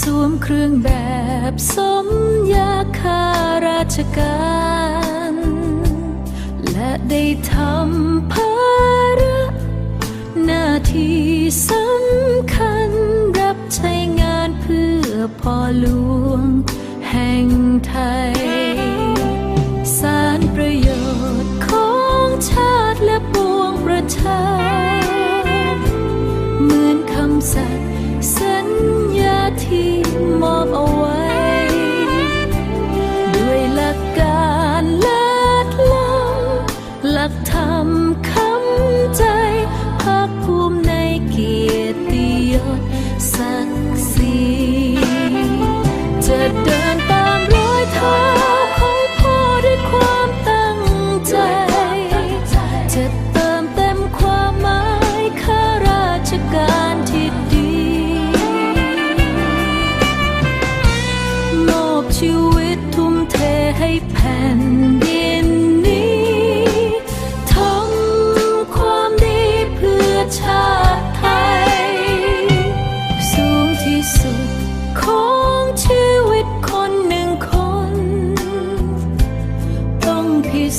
สวมเครื่องแบบสมยาคาราชการ และได้ทำภาระหน้าที่สำคัญรับใช้งานเพื่อพ่อหลวงแห่งไทย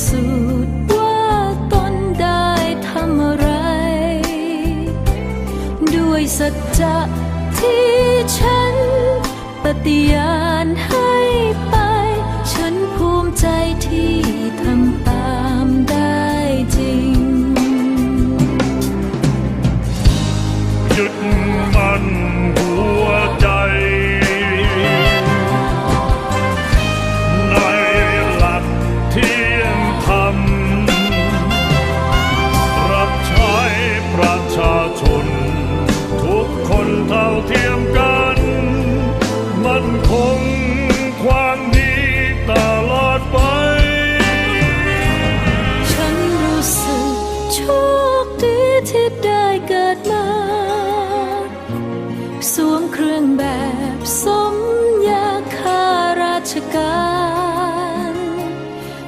สูจน์ว่าตนได้ทำอะไร ด้วยสัจจะที่ฉันปฏิญาณให้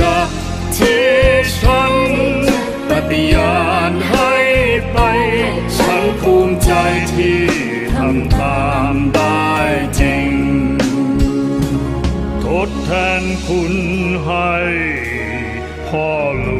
จะที่ฉันปฏิญาณให้ไป ฉันภูมิใจที่ทำตามได้จริง ทดแทนคุณให้พ่อหลว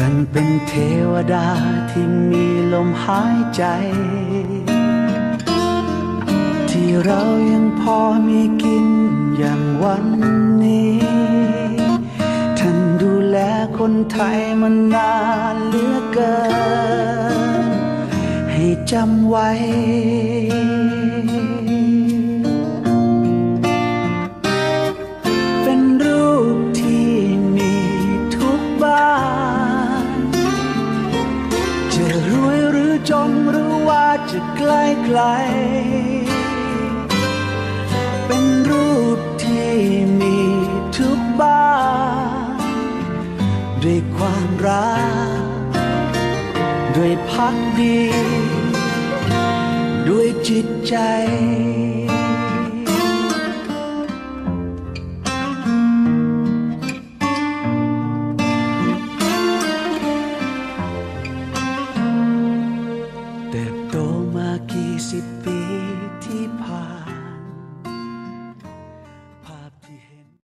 ท่านเป็นเทวดาที่มีลมหายใจ ที่เรายังพอมีกินอย่างวันนี้ ท่านดูแลคนไทยมานานเหลือเกิน ให้จำไว้างรักด้วยพักดี ด้วยจิตใจ